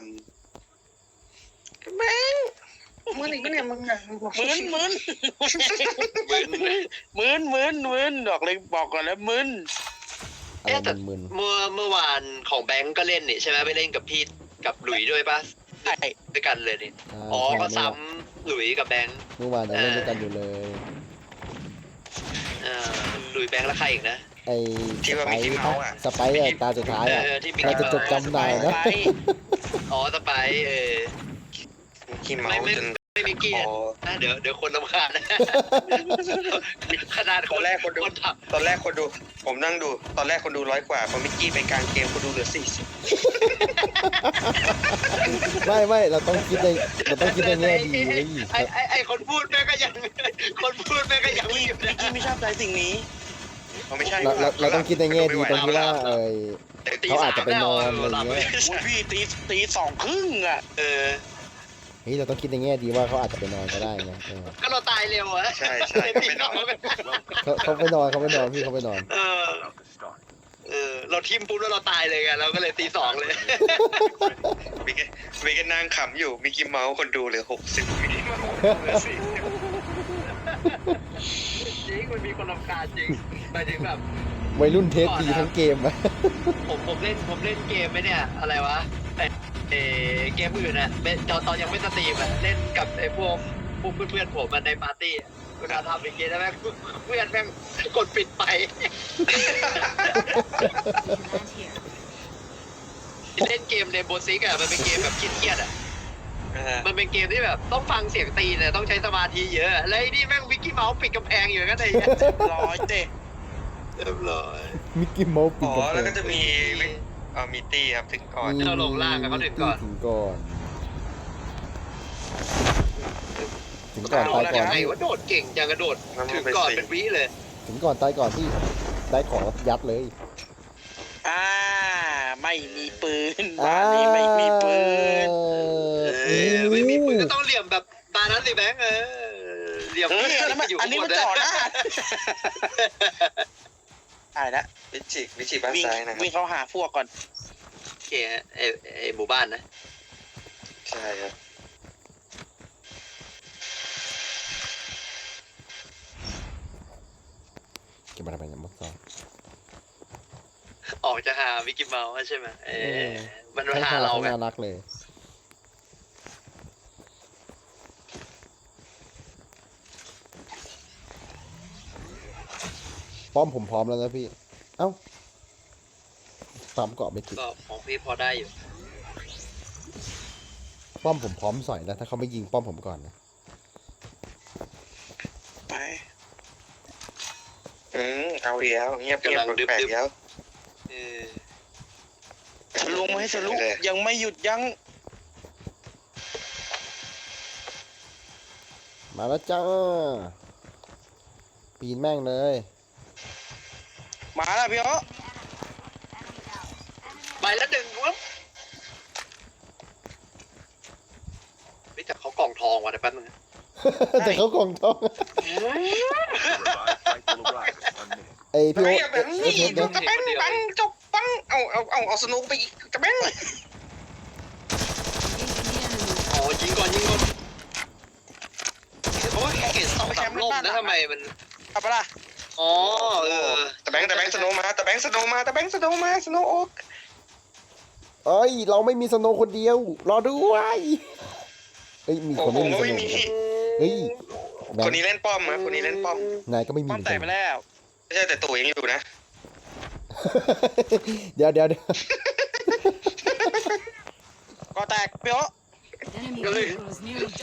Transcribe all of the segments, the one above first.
ดแม่งมึนอีกปะเนี่ยมึงอะมึนมึนำมึนมึนมึนมึนบอกเลยบอกก่อนแล้วมึนอะไรมึนเมื่อเมื่อวานของแบงก์ก็เล่นนี่ใช่ไหมไปเล่นกับพี่กับหลุยด้วยปะใช่ด้วยกันเลยนี่ๆาอ๋อใช่ก็เมื่อซ้ำหลุยกับแบงก์เมื่อวานยังเล่นด้วยกันอยู่เลย เอ่อหลุยแบงก์แล้วใครอีกนะ ไอ้ที่สว่าไปมีร์ที่เมาส์อะสไปร์อะตาสุดท้ายเออะอที่มีเราจะจดจำได้นะไปอ๋อสไปร์เออ ขี้เมาไม่ส์ไม่ จนไม่มีเกียครอนะเดี๋ยวเดี๋ยวคนรำคาญนะขนาดตอนแรกคนดูคนทตอนแรกคนดู ผมนั่งดู ตอนแรกคนดูร้อยกว่าพอมิกกี้ไปกลางเกมคนดูเหลือสี่สิบไม่ไม่เราต้องคิดในเราต้องคิดในแง่ดีเว้ยไอ้ไอ้ไอ้คนพูดแม่งก็ยัง คนพูดแม่งก็ยังไม่พี่หยุดพี่นะกี้ไม่ชอบใจสิ่งนี้ เขาไม่ใช่เราเราเราต้องคิดในแง่ดีตรงที่ว่าเออตีเขาอาจจะไปนอนสมอะไรเงี้ย อุ้ยพี่ตีตีสองครึ่งอะ เออ เฮ้ยเราต้องคิดในแง่ดีว่าเขาอาจจะไปนอนก็ได้ไงเออก็เราตายเร็วอะใช่ใช่เขาไม่นอน เขาเขาไปนอนเขาไปนอนพี่เขาไปนอนเออ เออ เราทิมปุ๊บแล้วเราตายเลยไงเราก็เลยตีสองเลย มีแค่มีแค่นั่งขำอยู่มิกกี้เมาส์คนดูเหลือหกสิบมิกกี้เมาส์เหลือสี่สิบจริง มันมีคนรำคาญจริงหมายถึงแบบ วัยรุ่นเทปดีทั้งเกมอะ ผมผมเล่นผมเล่นเกมไหมเนี่ย อะไรวะไอเออเกมอื่นอะเป็นตอนตอนยังไม่สตรีมอะเล่นกับไอพวกพวกเพื่อนๆผมอะในปาร์ตี้อะเวลาทำเป็นเกมแล้วแม่งเพื่อนแม่งกดปิดไป เล่นเกมในโบซิกอะมันเป็นเกมแบบเครียดๆอะอ่า มันเป็นเกมที่แบบต้องฟังเสียงตีนเนี่ยต้องใช้สมาธิเยอะ แล้วไอ้นี่แม่งวิกกี้เมาส์ปิดกำแพงอยู่งั้นไอ้เหี้ยร้อยเตะเรียบร้อยมิกกี้เมาส์ปิอ๋ดอกำแพแล้วงก็จะมีเอ่อมีตี้ครับถึงก่อน เราลงล่างอะเขาถึงก่อน ถึงก่อนถึงก่อนตายก่อนไอ้ว่าโดดเก่งจังกระโดดถึงก่อนเป็นวิเลย ถึงก่อนตายก่อนพี่ได้ของยัดเลย อ่า ไม่มีปืนบ้านนี้ไม่มีปืนเออไม่มีปืนก็ต้องเหลี่ยมแบบตานั้นสิแบงค์เออเหลี่ยมเฮ้ยอันนั้นมันอันนี้มันจ่อหน้าตายแล้ววิจิวิจิบ้านวิ่งซ้ายนะครับวิ่งเข้าหาพวกก่อนโอเคไอ้ไอ้หมู่บ้านนะใช่ครับเก็บมาทำไมเนี่ยมักซ องออกจะหาวิกกี้เมาส์ใช่ไหมเอเอออมันมาหาเราไงน่ารักเลย ป้อมผมพร้อมแล้วนะพี่ เอ้าตามเกาะไม่ติดก็ของพี่พอได้อยู่ ป้อมผมพร้อมสอยแล้ว ถ้าเขาไม่ยิงป้อมผมก่อนนะ ไป อืมเอาอีกแล้วเงียบเงียบแปลกๆแล้วเออ ทะลุไม่ให้ทะลุยังไม่หยุดยั้ง มาแล้วจ้า ปีนแม่งเลย มาแล้วพี่อ๋อไปแล้วหนึ่งว๊บไม่แต่เขากล่องทองว่ะเดี๋ยวแป๊บนึงนะแต่เขากองทองไอพี่เฮ้โอ๊ยตแบบนี้เอ้ยเดี๋ยวจะแบงบังจบปังเอาเอาเอาเอาสนุกไปอีกจะแบงอ๋อยิงก่อนยิงก่อนโอ้ยเกตสองสามลมนะทำไมมันเอาปะล่ะอ๋อเออแต่แบงแต่แบงสโนมาแต่แบงสโนมาแต่แบงสโนมาสโนโอ๊กเอ้ยเราไม่มีสโนว์คนเดียว รอด้วยเอ้ยมีโอ้คนโหไม่มีสไม่โนว์มีเฮ้ยแบคนงนี้เล่นป้อมครับคนนี้เล่นป้อมนายก็ไม่มีป้อมแตกไปแล้ว ไม่ใช่แต่ตู่ยังอยู่นะ เดี๋ยวเดี๋ยวเดี๋ยวก็แตกพี่อ๋อ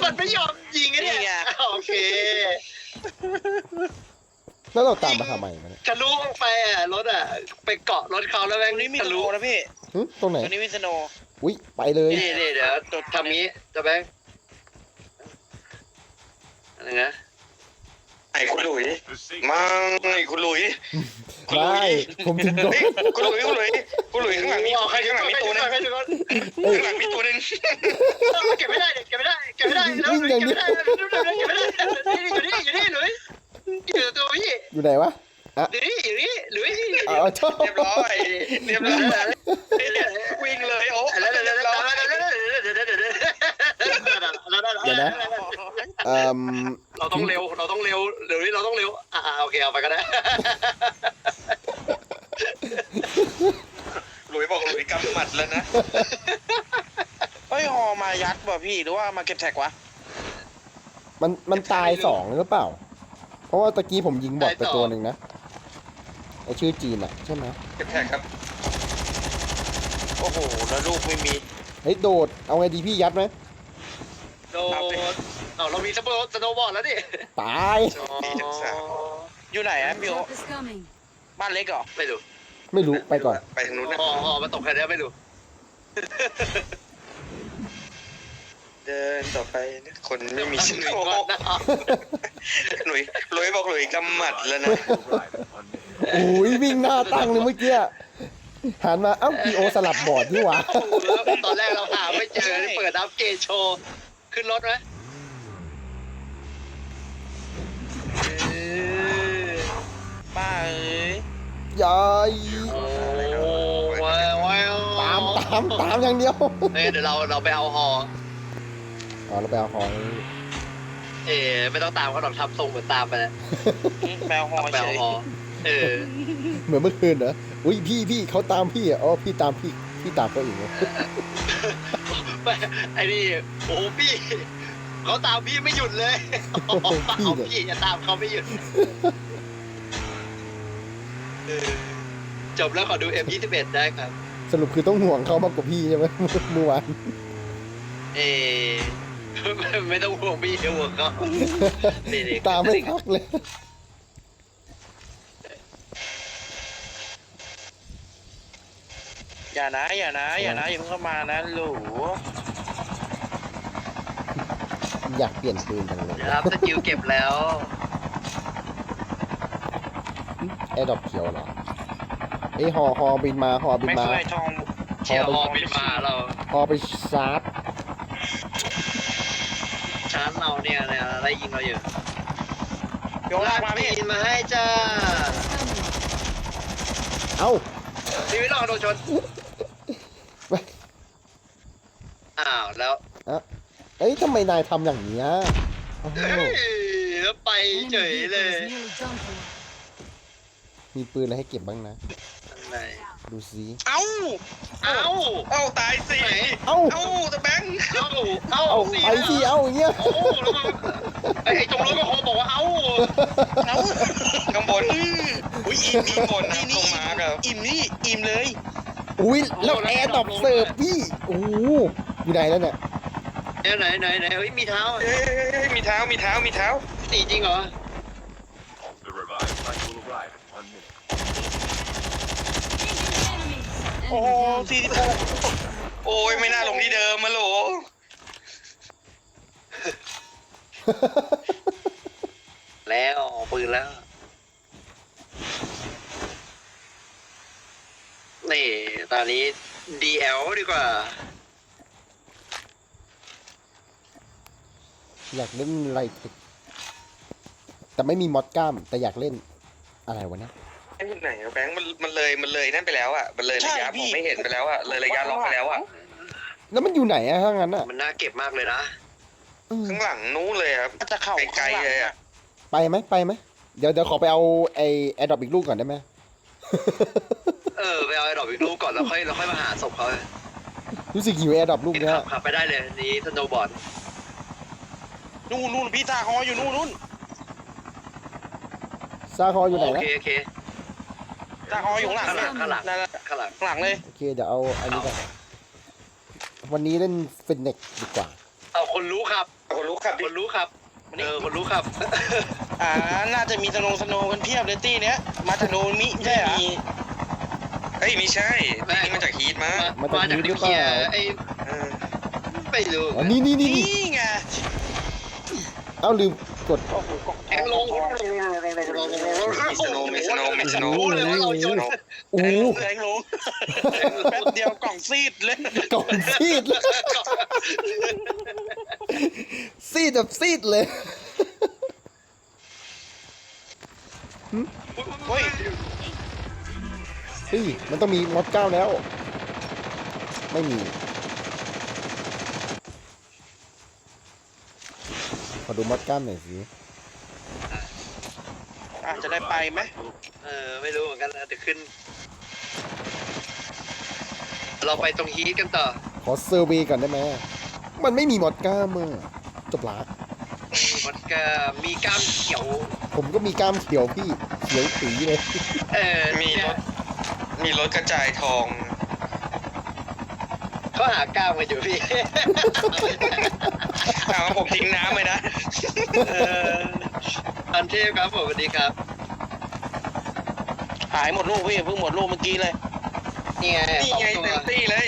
มันไม่ยอมยิงไงเนี่ยนี่ไงโอเคแล้วเราตามมาทำไมมันยทะลุออกไปอะรถอะ ไปเกาะรถเขาแล้วแม่ตงรงนี้มีทะสโนลุว์นะพี่หึตรงไหน ตรงนี้มีสโนว์อุ้ยไปเลยนี่นี่เดี๋ยวทำงี้จะแบงค์อะไรนะ ไอ้คุณหลุยมังไอ้คุณหลุยคุณหลุได้ยผมถึงก่อนเฮ้ยคุณหลุยคุณหลุยคุณหลุยข้างหลังมีตัวข้างหลังมีตัวนึงใครจะก่อนข้างหลังมีตัวนึงเก็บไม่ได้เก็บไม่ได้เก็บไม่ได้แล้วเก็บไม่ได้เก็บไม่ได้อยู่นี่อยู่นี่หลุยอยู่ตัวพี่อยู่ไหนวะอยู่นี่อยู่นี่หลุยเอาเอาชอบเรียบร้อยเรียบร้อยวิ่งเลยโอ้แล้วแล้วเรียบแล้ร้วอยแล้ว นะ เอ่มเราต้องเร็ว เราต้องเร็วเร็วนี้เราต้องเร็ว อ่าโอเคเอาไปก็ได้ หลุยบอกหลุยกำหมัดแล้วนะ เฮ้ยฮอมายัดว่ะพี่หรือว่ามาเก็บแท็กวะมันมันตายสองหรือเปล่า เพราะว่าตะกี้ผมยิงบอทไปตายสอง ตัวหนึ่งนะไอชื่อจีนอะใช่ไหมเก็บแท็กครับ โอ้โหแล้วลูกไม่มีเฮ้ยโดดเอาไงดีพี่ยัดไหม โดนเอาเรามีสโนว์สโนว์บอร์ดแล้วดิตายปีทั้งสามอยู่ไหนอะพี่โอ Drop is coming. บ้านเล็กเหรอไม่รู้ไม่รู้ไปก่อน ไปทางนู้นนะ อ๋ออ๋อมันตกแค่นี้ไม่รู้เดินต่อไปนะคนไม่มีชื่อหนึ่งโอ้ก่อนนะหลุยหลุยบอกหลุยกำหมัดแล้วนะ โอ้ยวิ่งหน้าตั้งเลยเมื่อกี้หันมาเอ้าพีโอสลับบอร์ดนี่หว่า ตอนแรกเราหาไม่เจอนี่เปิดอัพเกมโชว์ ขึ้นรถไหมเออป้าเอ้ยยายโอ้ว้าวว้าวตามตามตามอย่างเดียวเฮ้ยเดี๋ยวเราเราไปเอาฮออ๋อเราไปเอาของเอ๋ไม่ต้องตามเขาหรอกทำทรงเหมือนตามไปแล้วแมวฮอไปเฉเอายฮอเออเหมือนเมื่อคืนเหรออุ้ยพี่พี่เขาตามพี่อะอ๋อพี่ตามพี่พี่ตามเขาอีกเหรอ ไม่ไอ้นี่โอ้พี่เขาตามพี่ไม่หยุดเลยเอาพี่จะตามเขาไม่หยุดเออจบแล้วขอดู M21 ได้ครับ สรุปคือต้องห่วงเขามากกว่าพี่ใช่ไหม เมื่อวานเออไม่ต้องห่วงพี่ห่วงเขานี่นี่ตามไม่พักเลย อย่านะอย่านะอย่านะอย่าเพิ่งเข้ามานะหลูอยากเปลี่ยนปืนจังเลยนะครับสกิลเก็บแล้วแอร์ดรอปเขียวเหรอเอ้ยฮอฮอบินมาฮอบินไม่มาเคยทองเชียร์ฮอบินมาเราฮอไปชาร์จชาร์จเราเนี่ยเนี่ยอะไรยิงเราอยู่โยนลากมาพี่บินมาให้จ้าเอ้า ชีวิตรอดโดนชน ไป อ้าว แล้วเอ้ยทำไมนายทำอย่างนี้ยโอ้โหเฮ้ยแล้วไป Enemy เฉย vehicle เลย is nearly done for. มีปืนอะไรให้เก็บบ้างนะ อะไร ดูซิเอ้า เอ้า เอ้าตายสิไหนเอ้า เอ้าตะแบงค์เอ้า เอ้าเอาสี่ไปสิเอาอย่างเงี้ย เอ้าแล้วมันไอ้ไอ้จงรู้ก็คงบอกว่าเอ้า เอ้าข้างบนอุ้ยอิ่มอิ่มบนนะนี่ตรนี่งมาร์กอะอิ่มนี่อิ่มเลย อุ้ยแล้วแอร์ดรอปเสิร์ฟพี่ โอ้โห อยู่ไหนแล้วเนี่ยเอ้ยไหนไหนไหนเฮ้ยมีเท้าเอ้ยมีเท้ามีเท้ามีเท้าตีจริงเหรอ The revived flight will arrive in one minute. Enemies. โอ้โห Enemy down. สี่สิบหกโอ้ยไม่น่าลงที่เดิมมาโหลแล้วเอาปืนแล้วนี่ตอนนี้ DL ดีกว่า อยากเล่นไรเทคแต่ไม่มีมอดกล้าม แต่อยากเล่นอะไรวะเนี่ยไอ้ไหนอะแบงค์มันมันเลยมันเลยนั่นไปแล้วอะมันเลยระยะผมไม่เห็นไปแล้วอะเลยระยะล็อกไปแล้วอะแล้วมันอยู่ไหนอะถ้างั้นอะมันน่าเก็บมากเลยนะ เออข้างหลังนู้นเลยครับ น่าจะเข่าไกลๆเลยอะไปไหมไปไหมเดี๋ยวเดี๋ยวขอไปเอาไอแอร์ดรอปอีกลูกก่อนได้ไหม เออไปเอาไอ้ดอกอีกลูกก่อนแล้วค่อยแล้วค่อยมาหาศพเขารู้สึกหิวแอร์ดรอปลูกเนี้ย ขับขับไปได้เลยนี่สโนว์บอร์ด นู่นนู่นพี่ตาฮออยู่นู่นนู่นซาคออยู่ไหนโอนะเคโอเคตาฮออยู่ข้างหลังข้างหลัเนี่งยข้างหลังนั่นแหละข้างหลังข้างหลังเลย โอเคเดี๋ยวเอาอันนี้ก่อนวันนี้เล่นฟินเน็กดีกว่า เอาคนรู้ครับ คนรู้ขับดิคนรู้ครับเออคนรู้ครับ อ่า น่าจะมีสโนว์สโนว์กันเพียบเลยตี้เนี้ย มาจากโนมิไม่ใช่เหรอเฮ้ยไม่ใช่นี่มาจากฮีทมามาจากมาจากนี้หรืนิวอเคเปลียล่าร์ไอ้เออไม่รู้อ๋อนี่นี่นี่นี่นี่ไงเอาลืมกดโอ้โหกล่องแองลงมีสโนมีสโนมีสโนว์รู้เลยว่าเราชนโอ้โหแรงลงแป๊บเดียวกล่องซีดเลยกล่องซีดเลยซีดแบบซีดเลยเฮ้ยเฮ้ยมันต้องมีมอดเก้าแล้ว ไม่มี ขอ ดูมอดกล้ามหน่อยสิอะจะได้ไปไหมเออไม่รู้เหมือนกันนะแต่ขึ้น เราไปตรงฮีทกันต่อ ขอเซอร์เวย์ก่อนได้ไหมมันไม่มีมอดกล้ามอะจบละมีมันก็มีกล้ามเขียว ผมก็มีกล้ามเขียวพี่เขียวปีเลย เออมีรถ มีรถกระจายทองเขา หากล้ามกันอยู่พี่ถามว่าผมทิ้งน้ำเลยนะเอออันเทพครับผมสวัสดีครับ หายหมดลูกพี่เพิ่งหมดลูกเมื่อกี้เลย นี่ไงนี่สองไงตัวเต็มที่เลย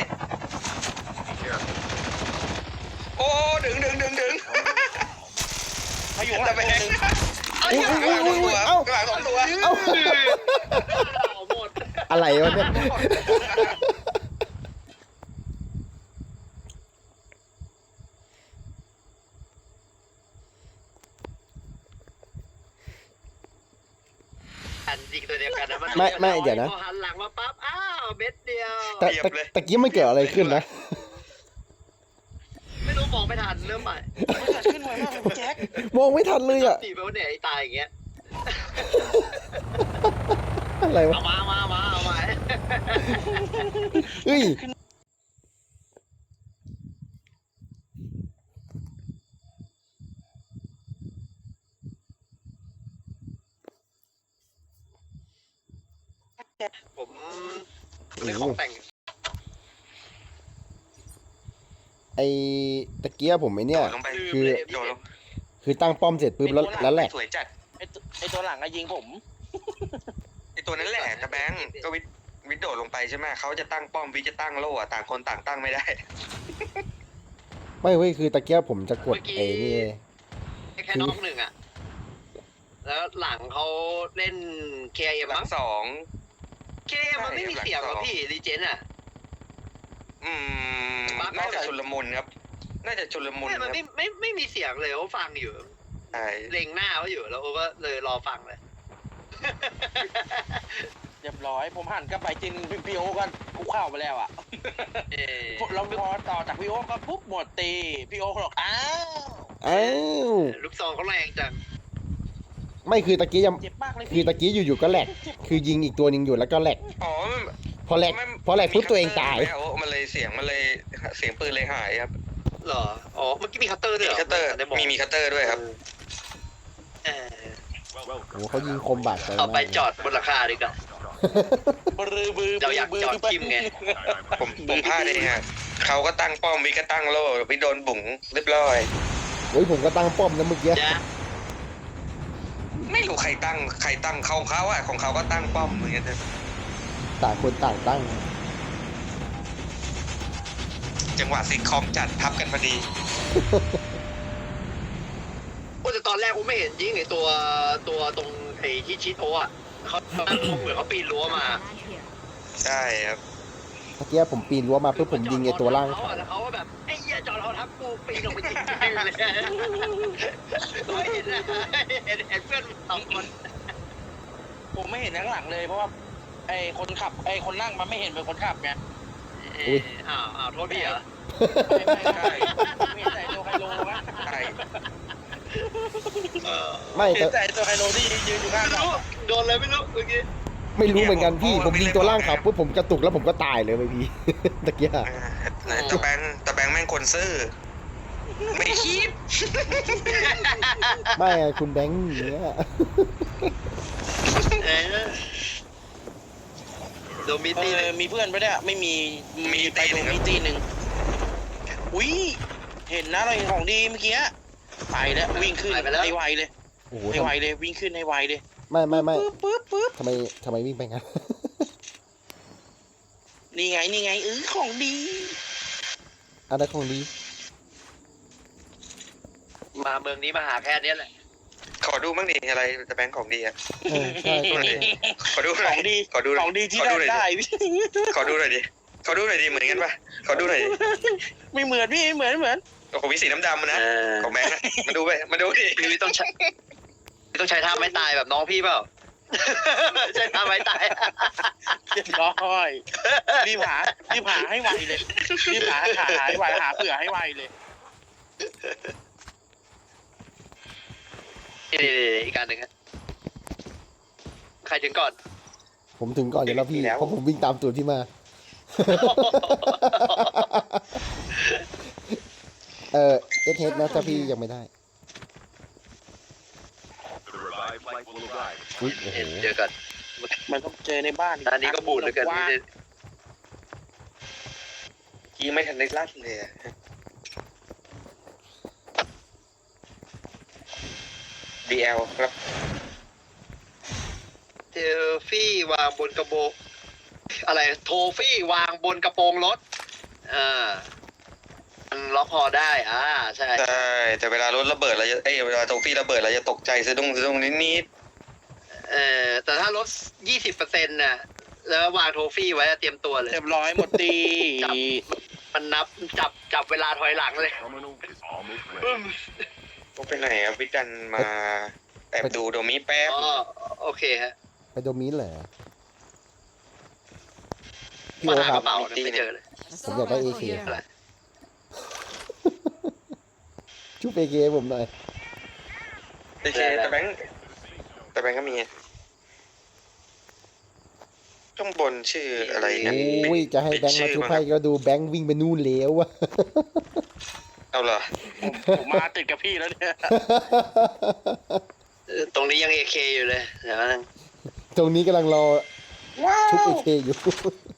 โอ้ดึงดึงดึงดึงพายุข้างหลัจะงไปตัวแฮหกนึ่งอุ๊ยอุ๊ยอุ๊ยอุ๊ยเอ้า กระหลังสองตัวเอ้าเอาหมด อะไรวะเนี่ย อันจริงตัวเดียวกั นนะมันไม่ไม่เดี๋ยวนะ พอหันหลังมาปั๊บ อ้าว เม็ดเดียว แต่แต่ตะกี้มันเกิดอะไรขึ้นนะ ไม่รู้มองไม่ทันเริ่มใหม่มันเกิดขึ้นไวมากเลยคุณแจ็คมองไม่ทันเลยอะ ตีไปว่าเนี่ยไอ้ตายอย่างเงี้ย อะไรวะ เอามามามาเอามา เฮ้ย ผมเรื่องของแต่งไอตะเกียผมไอเนี่ยโดดลงไปคือ โดดลงคือตั้งป้อมเสร็จปุ๊บแล้วแล้วแหลกสวยจัดไอตัวไอตัวหลังอะยิงผม ไอตัวนั้นแหละตะแบงค์ก็วิทวิทโดดลงไปใช่ไหมเขาจะตั้งป้อมวิทจะตั้งโล่อะต่างคนต่างตั้งไม่ได้ ไม่เว้ยคือตะเกียผมจะกดไอ้นี่ แค่น้องหนึ่งอะ แล้วหลังเขาเล่นเคเอ็มหลัมั้งงสอง เคเอ็มมันไม่มีเสียงหรอพี่รีเจนอะ อืมปั๊บน่าจะชุลมุนครับ น่าจะชุลมุนไม่คมัรันบไม่ไม่ไม่มีเสียงเลยเขาฟังอยู่ใช่เล็งหน้าเขาอยู่แล้วโอก็เลยรอฟังเลยเรียบร้อย ผมหันกลับไปจินพี่โอกันกูเข้าไปแล้วอะเออเราพอต่อจากพี่โอก็ปุ๊บหมดตีพี่โอเขาบอกอ้าวอ้าวลูกซองเขาแรงจัง ไม่คือตะกี้ยังเจ็บมากเลยคือตะกี้อยู่ๆก็แหลก คือยิงอีกตัวหนึ่งอยู่แล้วก็แหลก อ๋อมันพอแหลกมันพอแหลกปุ๊บตัวเองตายไม่เอามันเลยเสียงมันเลยเสียงปืนเลยหายครับเหรอ อ๋อ เมื่อกี้มีคัตเตอร์ด้วยมีเหรอคัตเตอร์ได้บอกมีมีคัตเตอร์ด้วยครับ เออโอ้โหเขายิงคมบาดใจเอาไปมากจอดบนหลังคาดีกว่า บรือบือเราอยากจอดทิ่มไง ผมผมพลาดเองฮะเขาก็ตั้งป้อมวิก็ตั้งโล่วิโดนบุ๋งเรียบร้อย โอ้ยผมก็ตั้งป้อมนะเมื่อกี้จ้ะ ไม่รู้ใครตั้งใครตั้งเขาเขาอะของเขาก็ตั้งป้อมเหมือนกันนะต่างคนต่างตั้ง จังหวะซิกคอมจัดทับกันพอดี โอ้แต่ตอนแรกผมไม่เห็นยิงไอตัวตัวตรงไอ้ที่ชิดโอะอะเขาเขาเหมือนเขาปีนรั้วมาใช่ครับ เมื่อกี้ผมปีนรั้วมาปุ๊บผมยิงไอ้ตัวล่างเขาเขาอะแล้วเขาก็แบบไอ้เหี้ยจอดเขาทับกูปีนลงไปยิงแม่งเลยเขาเห็นอะ เห็นเห็นเพื่อนสองคนผมไม่เห็นข้างหลังเลยเพราะว่าไอคนขับไอคนนั่งมันไม่เห็นเป็นคนขับไงเอออ้าวอ้าวโทษพี่เหรอไม่ไม่ไม่ไม่เห็นแต่ตัวไฮโลนะใช่เออไม่เห็แต่นแต่ตัวไฮโลที่ยืนอยู่ข้างไม่เรารู้โดนเลยไม่รู้เมื่อกี้ไม่รู้เหมือนกันพี่ ผมยิงตัวล่างเขาปุ๊บผมกระตุกแล้วผมก็ตายเลยไปพี่ ตะเกียอ่าตะแบงตะแบงแม่งคนซื่อ ไม่คิด ไม่อะคุณแบงค์เนี่ยเออโดมิเอตี้อเลยมีเพื่อนไปด้วยมีมีมีไปดูมีตีหนึ่งอุ้ยเห็นนะเราเห็นของดีเมื่อกี้ไปแล้ววิ่งขึ้นให้ไวเลยโอ้โหให้ไวเลยวิ่งขึ้นให้ไวเลยไม่ไม่ไม่ปึ๊บปึ๊บปึ๊บทำไมทำไมวิ่งไปงั้น นี่ไงนี่ไงเออของดี อันนั้นของดี มาเมืองนี้มาหาแค่เนี้ยแหละ ขอดูบ้างดิอะไรตะแบงของดีอะเออใช่ดูหน่อยดิขอดูหขน่ออยงดีขอดูหขน่ออยงดีที่ขอได้ดูหน่อยได้ดิขอดูหน่อยดิขอดูหน่อยดิเหมือนกันปะขอดูหน่อยดิไม่เหมือนพี่ไม่เหมือนไม่เหมือนโอ้โหมีสีน้ำดำนะเออ ของแบงค์อะมาดูไปมาดูดิพี่ต้องใช้พี่ต้องใช้ท่าไม่ตายแบบน้องพี่เปล่า ใช้ท่าไม่ตาย เรียบร้อยรีบหารีบหาให้ไวเลยรีบหาหาให้ไวหาเผื่อให้ไวเลย นี่นี่นี่อีกการหนึ่งฮะใครถึงก่อน ผมถึงก่อนอยู่แล้วพี่ เพราะผมวิ่งตามตูดพี่มา เออเอสเฮดนะถ้าพี่ยังไม่ได้ The revived flight will arrive. อุ๊ยโอ้โหเห็นเจอกันมันต้องเจอในบ้านอันนี้ก็บูดเหลือเกินว่านี่ยิงไม่ทันได้ลั่นเลยอะ BL ครับเทลฟี่วางบนกระโปรงอะไรโทฟี่วางบนกระโปรงรถอ่ามันล็อกคอได้อ่าใช่ ใช่แต่เวลารถระเบิดเราจะเอ้ยเวลาโทฟี่ระเบิดเราจะตกใจสะดุ้งสะดุ้งนิดนิดเออแต่ถ้าลดยี่สิบเปอร์เซ็นต์น่ะ แล้ววางโทฟี่ไว้เตรียมตัวเลย เรียบร้อยหมดตีจับ มันนับจับจับเวลาถอยหลังเลย Terminal is almost ปึ้ ready. มๆพวกไปไหนอะวิจันมาแอบดูโดมิแป๊บ อ๋อโอเคฮะไปโดมินเหรอพี่มาโอหาคกรับระเป๋าเนี่ยไม่เจอเลย ผมอยากได้เอเคอะไรชุบเอเคผมหน่อยโอเคแต่แบงค์แต่แบงค์ก็มีข้างบนชื่ออะไรนะโอ้ยจะให้แบงค์มาชุบให้ก็ดูแบงค์วิ่งไปนู่นแล้วอะ เอาเหรอผมมาติดกับพี่แล้วเนี่ยเออตรงนี้ยังเอเคอยู่เลยเดี๋ยวนะตรงนี้กำลังรอชุบเอเคอยู่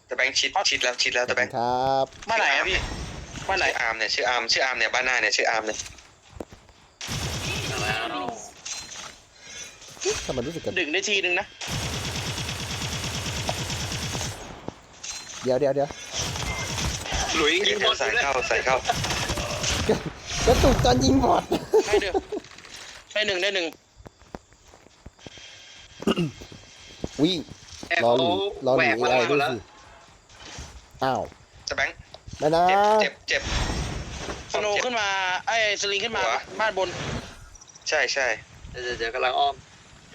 แต่แบงค์ชิดชิดแล้วชิดแล้วแต่แบงค์ครับมาไหนอะพี่มาไหนชื่ออาร์มเนี่ยชื่ออาร์มชื่ออาร์มเนี่ยบ้านหน้าเนี่ยชื่ออาร์มเนี่ยทำไมรู้สึกกันดึงได้ทีนึงนะเดี๋ยวเดี๋ยวเดี๋ยวหลุยยิยิงงบอลอใส่ยู่เลยเข้าใส่เข้า กระตุกตอนยิงบอดได้เดือได้หนึ่งได้หนึ่งวิ่งแอบรอเขาหลีรอหแหวลีกเอมาไอหมด้วดยแล้วสิอ้าวแต่แบงค์นะนะเจ็บเจ็บเจ็บสโนว์ขึ้นมาไอ้สลิงขึ้นมาหัวบ้านบนใช่ใช่เดี๋ยวเดี๋ยวกำลังอ้อม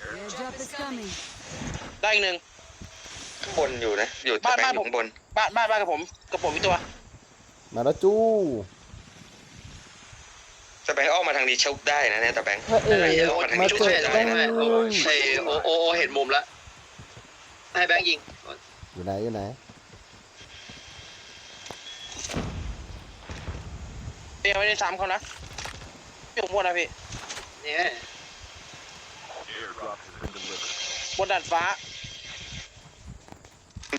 Airdrop is coming. ได้อีกหนึ่ง ข้างบนอยู่นะ อยู่แต่บ้านแบงบ้านค์อยู่ผม ข้างบน บ้านบ้านบ้านกับผมกับผมอีกตัวมาแล้วจู้ แต่แบงค์ออกมาทางนี้ชุบได้นะเนี่ยแต่แบงค์พระเอกเดี๋ยวเอามาทางนี้มาชุบเกิดได้แบงนะค์โอ้ไอโอโอโอเห็นมุมแล้วให้แบงค์ยิง อยู่ไหนอยู่ไหนเดี๋ยวไม่ได้ซ้ำเขานะพี่ผมพูดนะพี่เนี่ย Airdrop has been delivered. บนดาดฟ้า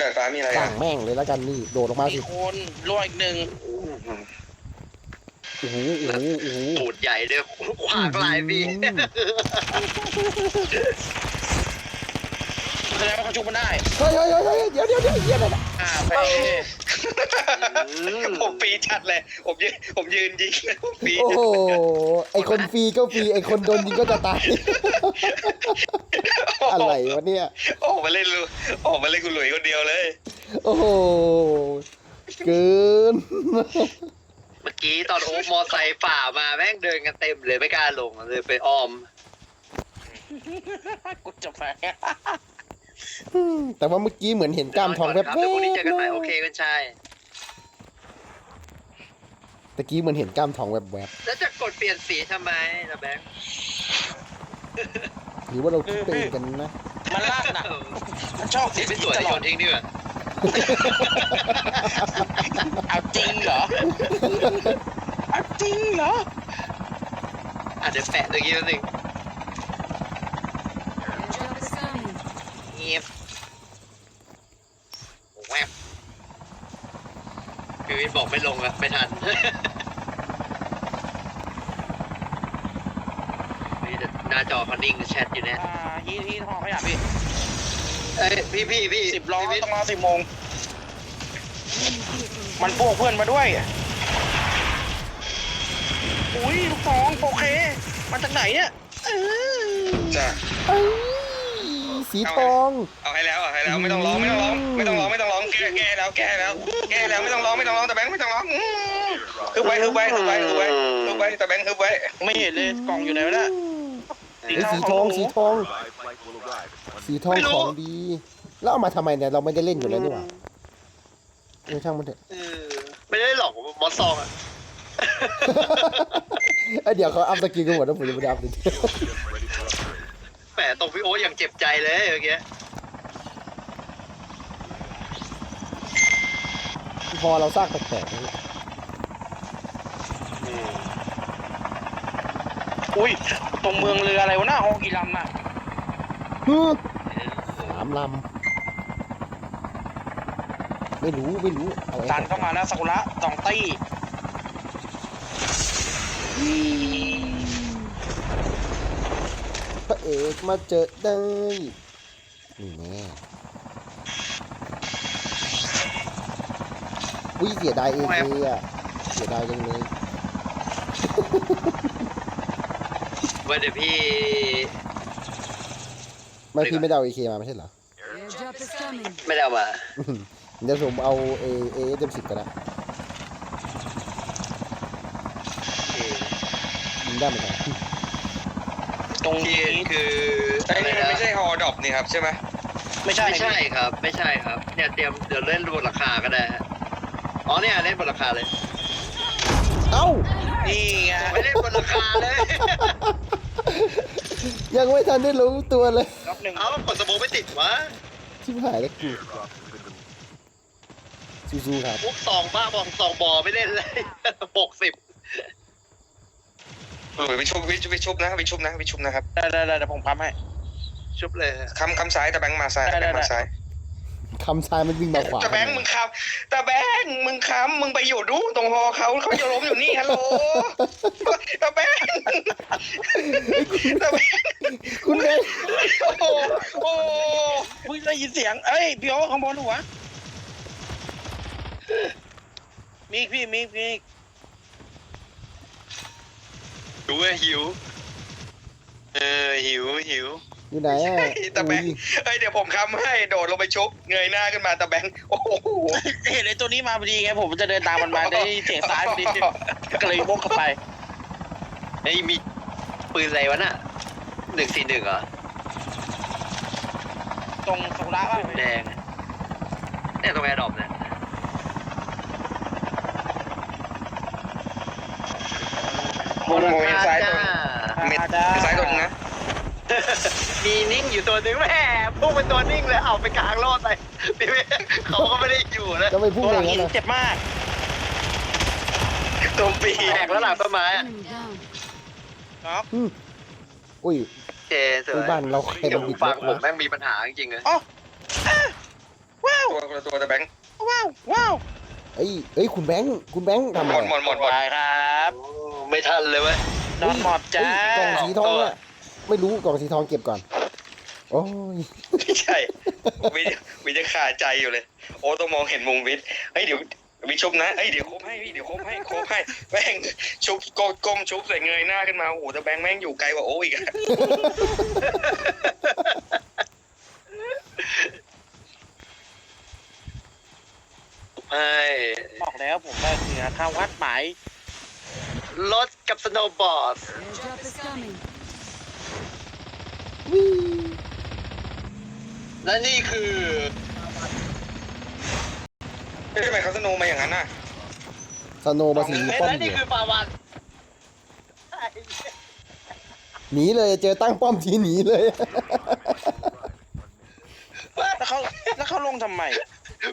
ดาดฟ้ามีอะไรสั่อะงแม่งเลยแล้วกันนี่โดดออกมาสิมีคนรวอีกหนึ่งโอ้โหโอ้โหโอ้โหตูดใหญ่ด้วยขวางลายพี่แสดงว่าเขาชุบมันได้เฮ้ยเฮ้ยเฮ้ยเฮ้ยเดี๋ยวเดี๋ยวเดี๋ยวเฮียอะไรนะอ่าไปผมฟรีชัดเลย ผมยืนผมยืนยิงเลยผมฟรีโอ้โห ไอคนฟรีก็ฟรีไอคนโดนยิงก็จะตาย อะไรวะเนี่ย โอ้มาเล่นลูโอ้มาเล่นคุณหลุยคนเดียวเลย โอ้โห เกินเมื่อกี้ตอนโอ๊คมอไซค์ฝ่ามาแม่งเดินกันเต็มเลยไม่กล้าลงเลยไปอ้อม กูจะไปแต่ว่าเมื่อกี้เหมือนเห็นกล้ามทองแวบเดี๋ยวพรุ่งนี้เจอกันใหม่โอเคคุณชายตะกี้เหมือนเห็นกล้ามทองแวบแล้วจะกดเปลี่ยนสีทำไมนะแบงค์ ๆ หรือว่าเราคิดไปเองกันนะ มันลาดน่ะมันชอบสีเสียไม่สวยตลโยอดนทิ้งดีกว่าเอาจริงเหรอเอาจริงเหรออะเดี๋ยวแปะตะกี้นิดนึง Airdrop is coming. เงียบแวบพี่วิทย์บอกไม่ลงอะไม่ทัน นี่หน้าจอเขานิ่งแชทอยู่เนี่ย อ่าฮีทฮีทห้องขยะพี่เอ้ยพี่พี่พี่สิบล้อพี่วิทย์ต้องมาสิบโมง มันพวกเพื่อนมาด้วย อุ้ยลูกฟองโอเค มาจากไหนเนี่ยเออจ้ะเอ้ยสีทองเอาให้แล้วเอาให้แล้วไม่ต้องร้องไม่ต้องร้องไม่ต้องร้องไม่ต้องร้องแก้แก้แล้วแก้แล้วแก้แล้วไม่ต้องร้องไม่ต้องร้องแต่แบงค์ไม่ต้องร้องอืมฮึบไว้ฮึบไว้ฮึบไว้ฮึบไว้ฮึบไว้แต่แบงค์ฮึบไว้ไม่เห็นเลยกล่องอยู่ไหนวะเนี่ย เฮ้ยสีทอง สีทอง Revived flight will arrive in one สีทองของดี แล้วเอามาทำไมเนี่ยเราไม่ได้เล่นอยู่แล้วนี่หว่าเออช่างมันเถอะ เออไม่ได้หลอกมอสซองอะเอ้ยเดี๋ยวเขาอัพสกิลกันหมดแล้วผมจะไม่ได้อัพเลย minute. Ready for us. ตรงพี่โอ๊ตอย่างเจ็บใจเลยเมื่อกี้พอเราซากแปลกๆนะ อุ้ย ตรงเมืองเรืออะไรวะหน้าฮองกีรัมอะฮึสามลำไม่รู้ไม่รู้อะไรดันเข้ามาแล้วซากุระสองตี้พระเอกมาเจอได้นี่แน่วิเสียดายเอเอะเสียดายจังเลย ว่าเดี๋ยวพี่ ไม่พี่ไม่ได้เอาเอเคมาไม่ใช่เหรอ Airdrop is coming. ไม่ได้เอามา เดี๋ยวผมเอาเอเอเอ็มสิบก็ได้ยิงได้เหมือนกันตรงที่นี้คือไอ้นี่มันไม่ใช่ฮอดรอปนี่ครับใช่ไหมไม่ใช่ไม่ใช่ครับ ไม่ใช่ครับ เนี่ยเตรียมเดี๋ยวเล่นบนราคาก็ได้ฮะอ๋อเนี่ยเล่นบนราคาเลย เอ้า นี่ไงไม่เล่นบนราคาเลยยังไม่ทันได้รู้ตัวเลยรอบหนึ่งเอ้ากดสโมองไม่ติดวะชิบหายแล้วกูสู้ๆครับพวกสองบ้าบองสองบอไม่เล่นเลยหกสิบหรือวิชุบวิชุบวิชุบนะวิชุบนะวิชุบนะครับได้ได้ได้เดี๋ยวผมพับให้ชุบเลยฮะคำคำซ้ายตะแบงค์มาซ้ายตะแบงค์มาซ้าย คำชายมันวิ่งมาขวาตะแบงค์มึงคำตะแบงค์มึงคำมึงไปอยู่ดูตรงฮอเขาเขาจะล้มอยู่นี่ฮัลโหลตะแบงค์ตะแบงค์คุณเบนโอ้โหโอ้โหเพิ่งได้ยินเสียงเอ้ยพี่โอ๊คข้างบนหัวมีอีกพี่มีอีกมีอีกดูว่าหิว เออหิวหิว อยู่ไหนอะตะแบงค์เฮ้ยเดี๋ยวผมคำให้โดดลงไปชุบเงยหน้าขึ้นมาตะแบงค์โอ้โหเห็นไอ้ตัวนี้มาพอดีไงผมจะเดินตามมันมาได้ยินเสียงซ้ายพอดีก็เลยโบกเข้าไปไอ้ยมีปืนอะไรวะน่ะหนึ่งสี่หนึ่งเหรอตรงซากุระป่ะแดงเนี่ยตรงแอร์ดรอปเนี่ยโอ้โหเห็นซ้ายตัวเม็ดซ้ายตัวนึงนะ มีนิ่งอยู่ตัวหนึงแม่พุ่งเป็นตัวนิ่งเลยเอาไปกลางโลดไปพี่เว้ยเขาก็ไม่ได้อยู่นะจะไปพุ่งตัวไปหลังงั้หินนนะ เจ็บมากตัวปีแตกแล้วหลังต้นไม้อะ Enemy down. ครับอืมอุ้ยโอเคสวยอุ้ยบ้านเราใครมันบิดฟังรถผมวะแม่งมีปัญหาจริงๆเลยอ๋อว้าวตัวตัวตะแบงค์ว้าวว้าวเอ้ยเอ้ยคุณแบงค์คุณแบงค์ทำหอะมไรดหมดหมดหมด ไปครับ ไม่ทันเลยเว้ยนอนหมอบจ้า เฮ้ยกล่องสีทองอะ ไม่รู้กล่องสีทองเก็บก่อน โอ้ยไม่ใช่วิวิจะขาดใจอยู่เลย โอ้ต้องมองเห็นมุมวิทย์เฮ้ยเดี๋ยววิชุบนะเฮ้ยเดี๋ยวคบให้พี่เดี๋ยวคบให้คบให้แม่งชุบโกก้มชุบใส่เงยหน้าขึ้นมาโอ้โหแต่แบงค์แม่งอยู่ไกลกว่าโอ้อีกอะไม่บอกแล้วผมว่าเหนือทางวัดหมายรถกับสโนว์บอร์ด Airdrop is coming. และนี่คือเฮ้ยทำไมเขาสโนว์มาอย่างนั้นน่ะสโนว์มาสีเฮ้ยป้อมและอนี่ยู่คือปาวันหนีเลยเจอตั้งป้อมทีหนีเลย แล้วเขาแล้วเขาลงทำไม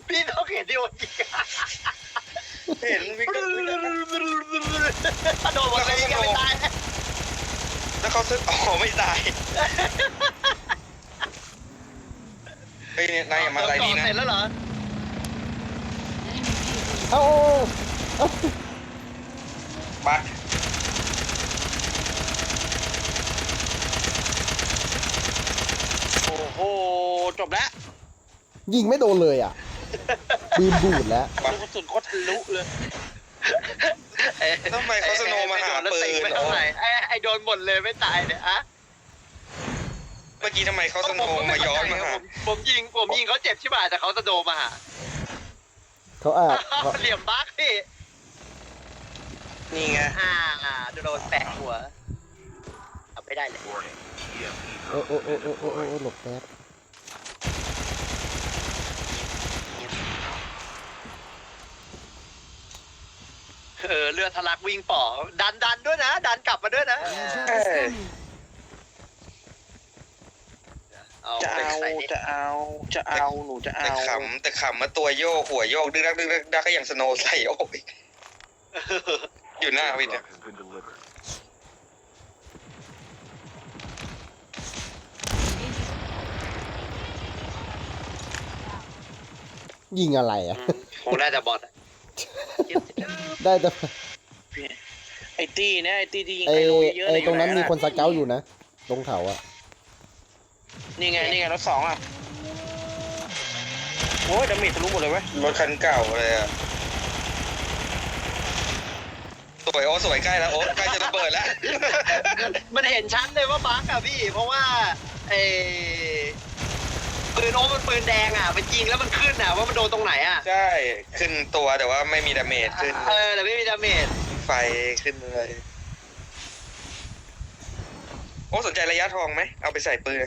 พี่ต้องเห็นดิโอทีเห็นวิกโดนหมดเลยยังไม่ตาย แล้วเขาซึอ๋อไม่ตายเฮ้ยเนี่ยนายอย่ามาอะไรดีนะเสร็จแล้วเหรอ Enemy vehicle. เอ้าเอ้าบักโอ้โหจบแล้วยิงไม่โดนเลยอะปืนบูดแล้ว ลูกกระสุนก็ทะลุเลย ทำไมเขาสโนว์มาหาปืนไม่เหรเท่าอไหร่ไอ้ไอ้โดนหมดเลยไม่ตายเนี่ยอะเมื่อกี้ทำไมเขาสโนว์มาย้อนมาหาผมผมยิงผมยิงเขาเจ็บชิบหายแต่เขาสโนว์มาหาเขาอาจเขาเหลี่ยมบักพี่นี่ไงอ่าโดนแปะหัวเอาไปได้เลย Warning. EMP โอ้โอ้โอ้โอ้โอ้โอ้หลบแป๊บ เออเลือดทะลักวิ่งป่อดันดันด้วยนะ ดันกลับมาด้วยนะ Airdrop is coming. เอาจะไปเอาใส่นี่จะเอาจะเอาหนูจะแต่เอาขำแต่ขำมาตัวโยกหัวโยกดึกดักดึกดักดักก็อย่างสโนว์ใส่โอ้ยอยู่หน้าพี่เนี่ย Airdrop has been delivered. ยิงอะไรอะ คงน่าจะบอทอะ ได้แต่ไอ้ตี้เนี่ยไอ้ตี้ที่ยิงไอ้ไอ้โลเยอะๆไอ้เยตรงนั้นอยู่มีไหะคนสเกลอยู่นะตรงเขาอะนี่ไงนี่ไงรถสองอะโอ้ยดาเมจทะลุหมดเลยเว้ยรถคันเก่าเลยอะสวยโอ้สวยใกล้แล้วโอ้ใกล้จะระเบิดแล้วมันเห็นชัดเลยว่าบั๊กอะพี่ เพราะว่าไอ้ ปืนโอ้มันปืนแดงอะมันยิงแล้วมันขึ้นอะว่ามันโดนตรงไหนอะใช่ ขึ้นตัวแต่ว่าไม่มีดาเมจขึ้นเออแต่ไม่มีดาเมจไฟขึ้นเลย โอ้สนใจระยะทองไหม เอาไปใส่ปืน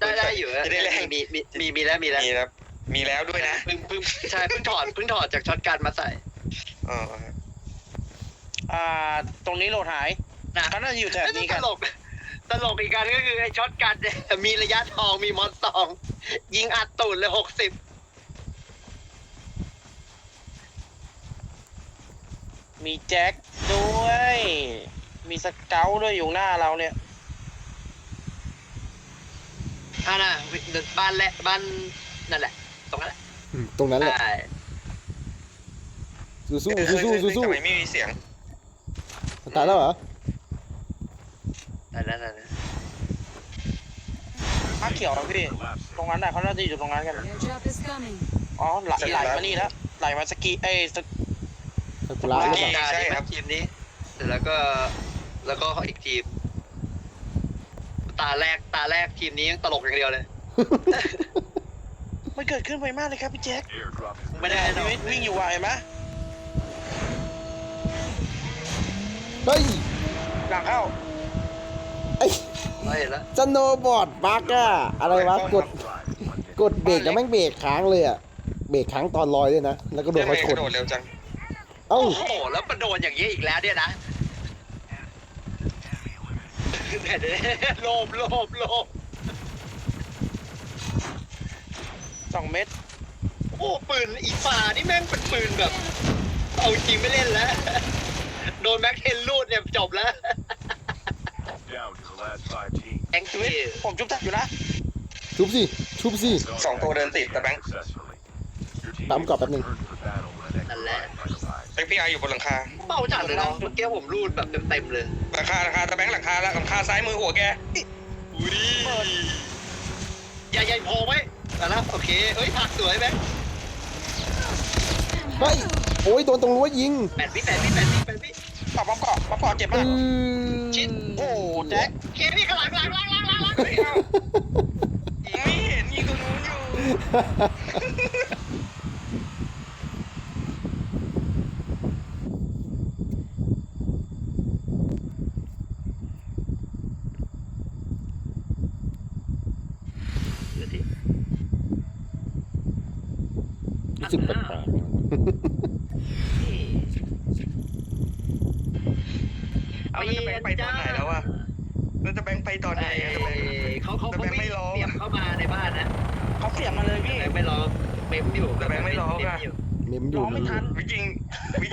ได้ได้อยู่จะได้แรงมีมีมีมีแล้วมีแล้วมีแล้วมีแล้วด้วยนะเพิ่งเพิ่งใช่เพิ่งถอดเพิ่งถอดจากช็อตการมาใส่อ๋ออ่าตรงนี้โหลดหายนะเขาน่าจะอยู่แถบแล้วนี้ตกันลก ตลกอีกการก็คือไอ้ช็อตกันเนี่ยมีระยะทองมีมอนตองยิงอัดตูดเลยหกสิบมีแจ็คด้วย มีสเกลด้วยอยู่หน้าเราเนี่ยอ่านะบ้านแหละบ้านนั่นแหละ ตรงนั้นแหละอืมตรงนั้นแหละ ใช่สู้สู้สู้สู้สู้สู้ทำไมไม่มีเสียงตายแล้วเหรอ นั่นนั่นนั่นผ้าเขียวนะพี่ ตรงนั้นน่ะเขาน่าจะอยู่ตรงนั้นกัน Airdrop is coming. อ๋อไหลไหลมานี่แล้วไหลมาสกีเอ้ยสซากุระหรือเปล่าการใช่นี้ครับทีมนี้ เสร็จแล้วก็แล้วก็อีกทีม ตาแรกตาแรกทีมนี้ยังตลกอย่างเดียวเลย มันเกิดขึ้นไปมากเลยครับพี่แจ็ค Airdrop has been ไม่ได้ชีวิตวิ่งอยู่ว่ะเห็นไหมเฮ้ยหลังเข้า ไอ้ไม่เห็นแล้วสโนว์บอร์ดบักอะอะไรวะกดกดเบรกแล้วแม่งเบรกค้างเลยอะเบรกค้างตอนลอยด้วยนะ แล้วก็โดนทำไมเขาชกนระโดดเร็วจัง เอ้าโอ้โหแล้วมันโดนอย่างนี้อีกแล้วเนี่ยนะโลบโลบโลบสองเม็ดโอ้ปืนอีฝ่านี่แม่งเป็นปืนแบบ เอาจริงไม่เล่นแล้ว โดนแม็กเทนลูดเนี่ยจบแล้ว แองชีกี้วิตผมจุ๊บทักอยู่นะ ชุบสิ ชุบสิ สองตัวเดินติดแต่แบงค์ Successfully. Your team ปั๊มกรอบแป๊บนึง returned to the battle when an extra Alert. life revives. ไอพี่อาอยู่บนหลังคาเป้าจัดเลยเนาะเมื่อกี้ผมรูดแบบเต็มๆเลย หลังคาหลังคาแต่แบงค์หลังคาแล้วหลังคาซ้ายมือหัวแกอุ้ยอย่าใหญ่พอไว้แต่ละโอเคเอ้ยผักสวยแบงค์เฮ้ย โอ้ย โดนตรงรั้วยิงแปดวิแปดวิแปดวิแปดวิ ปอบปอบกาะปอบกาะเจ็บอืมากม ชิ้นโอ้โหแจ็ค เคนี่ข้างหลังหลังหลังหลังหลังหลังไม่เอาไม่เห็นยิงตรงนู้นอยู่ รู้สึกแปลกๆนะ เอาแล้วจะแบงค์ไปตอนไหนแล้วอะแล้วจะแบงค์ไปตอนไหน เอ้ อะจะแบงค์ ยเขาเขา แต่ เขา แบงค์ไม่ร้อง เสียบเข้ามาในบ้านนะ เขาเสียบ มาเลยพี่แบงค์ไม่ร้องเมมอยู่แต่แบงค์ไม่ร้องอะ เมมอยู่เมมอยู่ร้องไม่ทัน วิจิงวิ